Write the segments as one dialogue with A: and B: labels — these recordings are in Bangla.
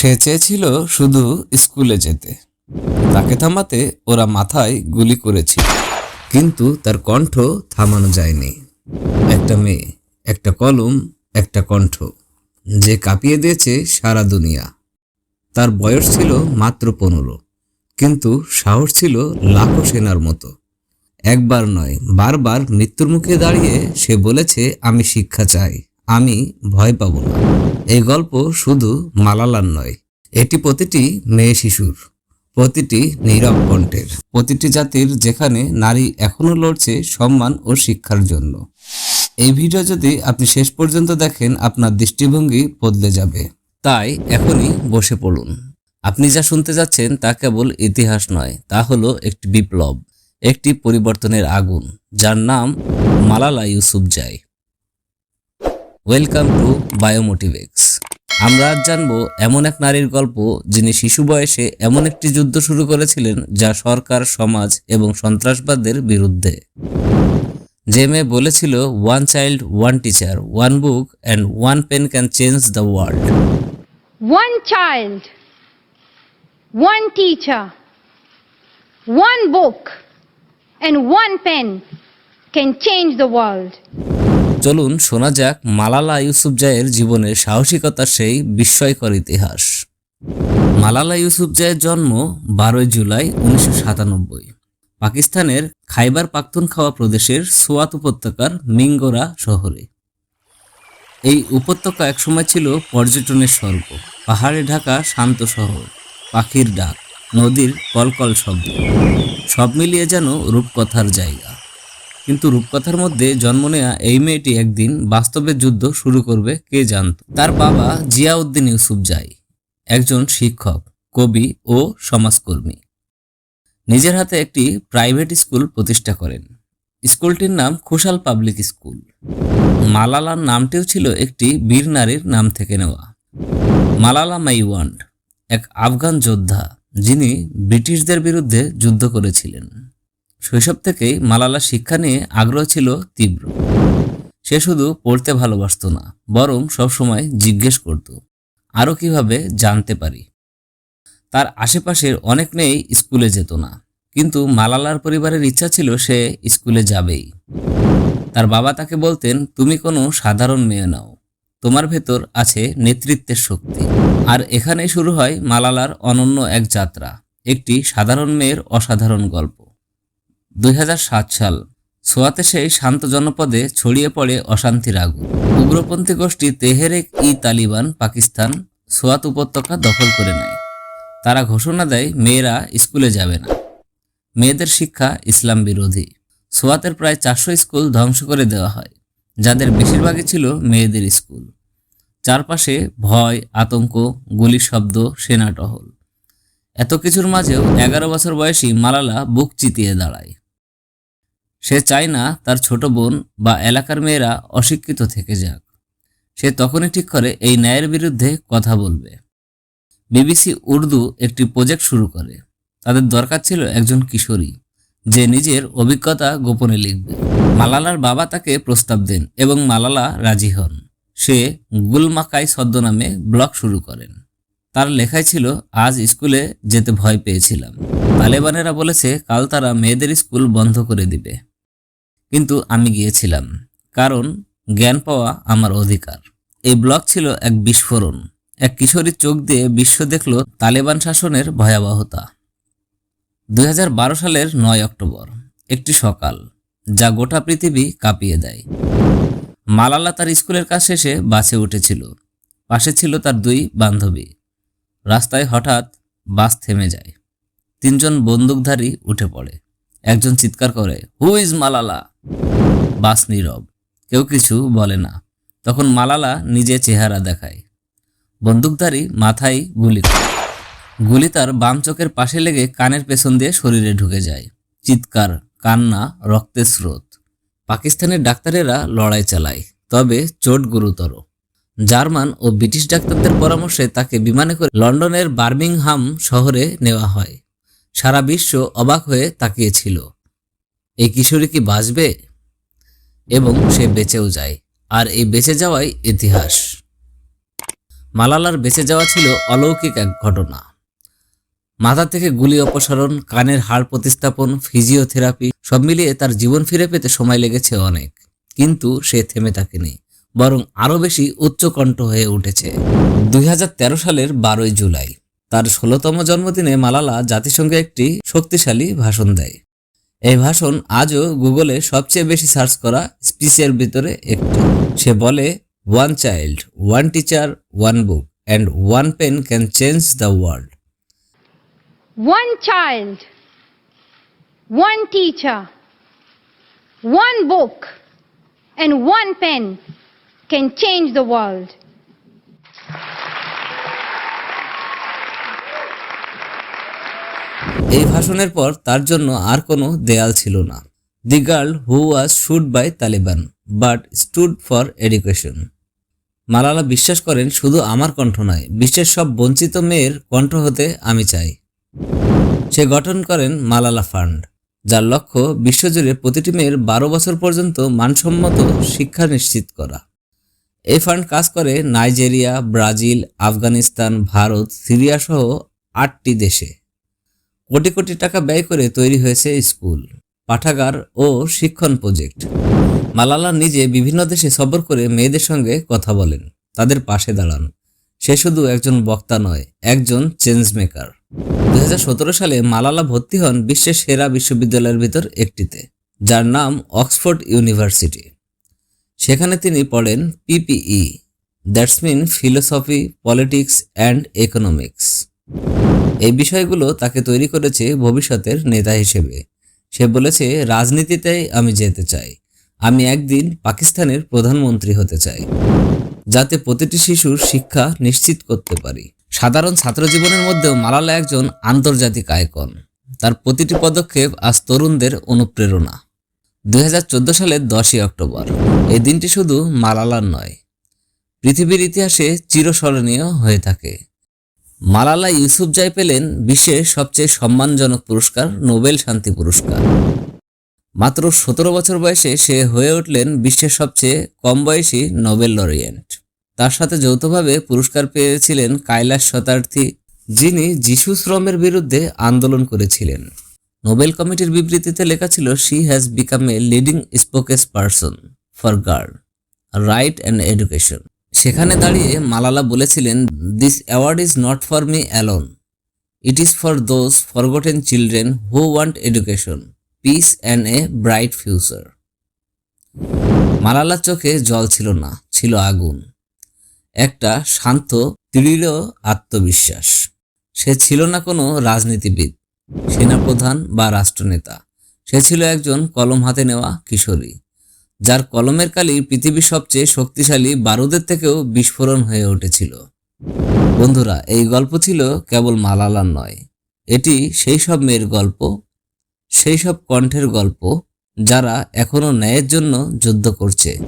A: সে চেয়েছিল শুধু স্কুলে যেতে। তাকে থামাতে ওরা মাথায় গুলি করেছিল। কিন্তু তার কণ্ঠ থামানো যায়নি। একটা মেয়ে, একটা কলম, একটা কণ্ঠ, যে কাঁপিয়ে দিয়েছে সারা দুনিয়া। তার বয়স ছিল মাত্র পনেরো, কিন্তু সাহস ছিল লাখো সেনার মতো। একবার নয়, বারবার মৃত্যুর মুখে দাঁড়িয়ে সে বলেছে, আমি শিক্ষা চাই। আমি ভয় পাব না। এই গল্প শুধু মালালার নয়, এটি প্রতিটি মেয়ে শিশুর, প্রতিটি নীরব কণ্ঠের, প্রতিটি জাতির যেখানে নারী এখনও লড়ছে সম্মান ও শিক্ষার জন্য। এই ভিডিও যদি আপনি শেষ পর্যন্ত দেখেন, আপনার দৃষ্টিভঙ্গি বদলে যাবে। তাই এখনই বসে পড়ুন। আপনি যা শুনতে যাচ্ছেন তা কেবল ইতিহাস নয়, তা হলো একটি বিপ্লব, একটি পরিবর্তনের আগুন, যার নাম মালালা ইউসুফ ইউসুফজাই ওয়েলকাম টু বায়োমোটিভেক্স আমরা আজ জানব এমন এক নারীর গল্প যিনি শিশু বয়সে এমন একটি যুদ্ধ শুরু করেছিলেন যা সরকার সমাজ এবং সন্ত্রাসবাদের বিরুদ্ধে। যে মেয়ে বলেছিল one child one teacher one book and one pen can change the world
B: one child, one teacher, one book, and one pen can change the world.
A: চলুন শোনা যাক মালালা ইউসুফজাইয়ের জীবনের সাহসিকতার সেই বিস্ময়কর ইতিহাস। মালালা ইউসুফজাইয়ের জন্ম বারোই জুলাই উনিশশো সাতানব্বই। পাকিস্তানের খাইবার পাখতুনখাওয়া প্রদেশের সোয়াত উপত্যকার মিঙ্গোরা শহরে। এই উপত্যকা একসময় ছিল পর্যটনের স্বর্গ। পাহাড়ে ঢাকা শান্ত শহর, পাখির ডাক, নদীর কলকল শব্দ, সব মিলিয়ে যেন রূপকথার জায়গা। কিন্তু রূপকথার মধ্যে জন্ম নেয়া এই মেয়েটি একদিন বাস্তবে যুদ্ধ শুরু করবে কে জানত? তার বাবা জিয়াউদ্দিন ইউসুফজাই একজন শিক্ষক, কবি ও সমাজকর্মী। নিজের হাতে একটি প্রাইভেট স্কুল প্রতিষ্ঠা করেন। স্কুলটির নাম খুশাল পাবলিক স্কুল। মালালার নামটিও ছিল একটি বীর নারীর নাম থেকে নেওয়া। মালালা মাইওয়ান্ড, এক আফগান যোদ্ধা, যিনি ব্রিটিশদের বিরুদ্ধে যুদ্ধ করেছিলেন। শৈশব থেকেই মালালা শিক্ষা নিয়ে আগ্রহ ছিল তীব্র। সে শুধু পড়তে ভালোবাসতো না, বরং সবসময় জিজ্ঞেস করত আরও কীভাবে জানতে পারি? তার আশেপাশের অনেক মেয়েই স্কুলে যেত না, কিন্তু মালালার পরিবারের ইচ্ছা ছিল সে স্কুলে যাবেই। তার বাবা তাকে বলতেন, তুমি কোনো সাধারণ মেয়ে নাও, তোমার ভেতর আছে নেতৃত্বের শক্তি। আর এখানেই শুরু হয় মালালার অনন্য এক যাত্রা, একটি সাধারণ মেয়ের অসাধারণ গল্প। দুই হাজার সাত সাল। সোয়াতে সেই শান্ত জনপদে ছড়িয়ে পড়ে অশান্তির আগুন উগ্রপন্থী গোষ্ঠী তেহেরেক ই তালিবান, পাকিস্তান, সোয়াত উপত্যকা দখল করে নেয়। তারা ঘোষণা দেয়, মেয়েরা স্কুলে যাবে না। মেয়েদের শিক্ষা ইসলাম বিরোধী। সোয়াতের প্রায় চারশো স্কুল ধ্বংস করে দেওয়া হয়। যাদের বেশিরভাগই ছিল মেয়েদের স্কুল। চারপাশে ভয়, আতঙ্ক গুলি শব্দ, সেনা টহল। এত কিছুর মাঝেও এগারো বছর বয়সী মালালা বুক চিতিয়ে দাঁড়ায়। সে চায় না তার ছোট বোন বা এলাকার মেয়েরা অশিক্ষিত থেকে যাক। সে তখনই ঠিক করে, এই ন্যায়ের বিরুদ্ধে কথা বলবে। বিবিসি উর্দু একটি প্রজেক্ট শুরু করে। তাদের দরকার ছিল একজন কিশোরী, যে নিজের অভিজ্ঞতা গোপনে লিখবে। মালালার বাবা তাকে প্রস্তাব দেন এবং মালালা রাজি হন। সে গুলমাকাই ছদ্মনামে ব্লগ শুরু করেন। তার লেখায় ছিল, আজ স্কুলে যেতে ভয় পেয়েছিলাম। তালেবানেরা বলেছে, কাল তারা মেয়েদের স্কুল বন্ধ করে দিবে। কিন্তু আমি গিয়েছিলাম, কারণ জ্ঞান পাওয়া আমার অধিকার। এই ব্লগ ছিল এক বিস্ফোরণ। এক কিশোরীর চোখ দিয়ে বিশ্ব দেখল তালেবান শাসনের ভয়াবহতা। দুই হাজার বারো সালের নয় অক্টোবর, একটি সকাল, যা গোটা পৃথিবী কাঁপিয়ে দেয়। মালালা তার স্কুলের কাজ শেষে বাসে উঠেছিল। পাশে ছিল তার দুই বান্ধবী। রাস্তায় হঠাৎ বাস থেমে যায়। তিনজন বন্দুকধারী উঠে পড়ে। একজন চিৎকার করে হু ইজ মালালা বাস নীরব। কেউ কিছু বলে না। তখন মালালা নিজে চেহারা দেখায়। বন্দুকধারী মাথায় গুলি গুলি তার বাম চোখের পাশে লেগে কানের পেছন দিয়ে শরীরে ঢুকে যায়। চিৎকার, কান্না, রক্তের স্রোত। পাকিস্তানের ডাক্তারেরা লড়াই চালায়, তবে চোট গুরুতর। জার্মান ও ব্রিটিশ ডাক্তারদের পরামর্শে তাকে বিমানে করে লন্ডনের বার্মিংহাম শহরে নেওয়া হয়। সারা বিশ্ব অবাক হয়ে তাকিয়েছিল। এই কিশোরী কি বাঁচবে? এবং সে বেঁচেও যায়। আর এই বেঁচে যাওয়াই ইতিহাস। মালালার বেঁচে যাওয়া ছিল অলৌকিক এক ঘটনা। মাথা থেকে গুলি অপসারণ, কানের হাড় প্রতিস্থাপন, ফিজিওথেরাপি, সব মিলিয়ে তার জীবন ফিরে পেতে সময় লেগেছে অনেক। কিন্তু সে থেমে থাকেনি, বরং আরও বেশি উচ্চকণ্ঠ হয়ে উঠেছে। দুই হাজার তেরো সালের বারোই জুলাই, তার ষোলোতম জন্মদিনে মালালা জাতিসংঘে একটি শক্তিশালী ভাষণ দেয়। এই ভাষণ আজও গুগলে সবচেয়ে বেশি সার্চ করা স্পিচের ভিতরে একটি সে বলে one child one teacher one book and one pen can change the world
B: one child one teacher one book and one pen can change the world.
A: এই ভাষণের পর তার জন্য আর কোনো দেয়াল ছিল না। The girl who was shot by Taliban but stood for education Malala বিশ্বাস করেন, শুধু আমার কণ্ঠ নয়, বিশ্বের সব বঞ্চিত মেয়ের কণ্ঠ হতে আমি চাই। সে গঠন করেন মালালা ফান্ড, যার লক্ষ্য বিশ্বজুড়ে প্রতিটি মেয়ের বারো বছর পর্যন্ত মানসম্মত শিক্ষা নিশ্চিত করা। এই ফান্ড কাজ করে Nigeria, Brazil, Afghanistan, Bharat Syria সহ আটটি দেশে। কোটি কোটি টাকা ব্যয় করে তৈরি হয়েছে স্কুল, পাঠাগার ও শিক্ষণ প্রজেক্ট। মালালা নিজে বিভিন্ন দেশে সফর করে মেয়েদের সঙ্গে কথা বলেন, তাদের পাশে দাঁড়ান। সে শুধু একজন বক্তা নয়, একজন চেঞ্জ মেকার দু হাজার সতেরো সালে মালালা ভর্তি হন বিশ্বের সেরা বিশ্ববিদ্যালয়ের ভিতর একটিতে, যার নাম অক্সফোর্ড ইউনিভার্সিটি। সেখানে তিনি পড়েন PPE that's mean philosophy, politics and economics. এই বিষয়গুলো তাকে তৈরি করেছে ভবিষ্যতের নেতা হিসেবে। সে বলেছে রাজনীতিতেই আমি যেতে চাই। আমি একদিন পাকিস্তানের প্রধানমন্ত্রী হতে চাই, যাতে প্রতিটি শিশুর শিক্ষা নিশ্চিত করতে পারি। সাধারণ ছাত্র জীবনের মধ্যেও মালালা একজন আন্তর্জাতিক আয়কন তার প্রতিটি পদক্ষেপ আজ তরুণদের অনুপ্রেরণা। দুই হাজার চোদ্দ সালের দশই অক্টোবর। এই দিনটি শুধু মালালার নয়, পৃথিবীর ইতিহাসে চিরস্মরণীয় হয়ে থাকে। মালালা ইউসুফজাই পেলেন বিশ্বের সবচেয়ে সম্মানজনক পুরস্কার, নোবেল শান্তি পুরস্কার। মাত্র সতেরো বছর বয়সে সে হয়ে উঠলেন বিশ্বের সবচেয়ে কম বয়সী নোবেল লরিয়েন্ট। তার সাথে যৌথভাবে পুরস্কার পেয়েছিলেন কৈলাস শতার্থী, যিনি যিশু শ্রমের বিরুদ্ধে আন্দোলন করেছিলেন। নোবেল কমিটির বিবৃতিতে লেখা ছিল she has become a leading spokesperson for girls right and education সেখানে দাঁড়িয়ে মালালা বলেছিলেন this award is not for me alone it is for those forgotten children who want education peace and a bright future মালালার চোখে জল ছিল না, ছিল আগুন। একটা শান্ত, দৃঢ় আত্মবিশ্বাস। সে ছিল না কোনো রাজনীতিবিদ, সেনাপ্রধান বা রাষ্ট্রনেতা। সে ছিল একজন কলম হাতে নেওয়া কিশোরী। যার কলমের কালি পৃথিবীর সবচেয়ে শক্তিশালী বারুদের থেকেও বিস্ফোরণ হয়ে উঠেছিল। বন্ধুরা, এই গল্প ছিল কেবল মালালার নয়। এটি সেই সব মেয়ের গল্প, সেই সব কণ্ঠের গল্প যারা এখনও ন্যায়ের জন্য যুদ্ধ করছে,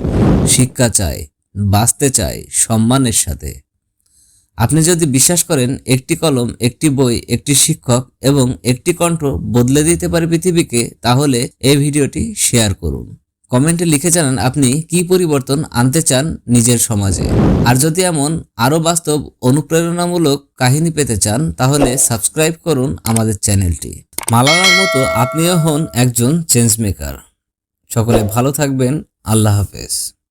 A: শিক্ষা চায়, বাঁচতে চায় সম্মানের সাথে। আপনি যদি বিশ্বাস করেন, একটি কলম, একটি বই, একটি শিক্ষক এবং একটি কণ্ঠ বদলে দিতে পারে পৃথিবীকে, তাহলে এই ভিডিওটি শেয়ার করুন। কমেন্টে লিখে জানান, আপনি কি পরিবর্তন আনতে চান নিজের সমাজে? আর যদি এমন আরও বাস্তব, অনুপ্রেরণামূলক কাহিনী পেতে চান, তাহলে সাবস্ক্রাইব করুন আমাদের চ্যানেলটি। মালালার মতো আপনিও হন একজন চেঞ্জ মেকার। সকলে ভালো থাকবেন। আল্লাহ হাফেজ।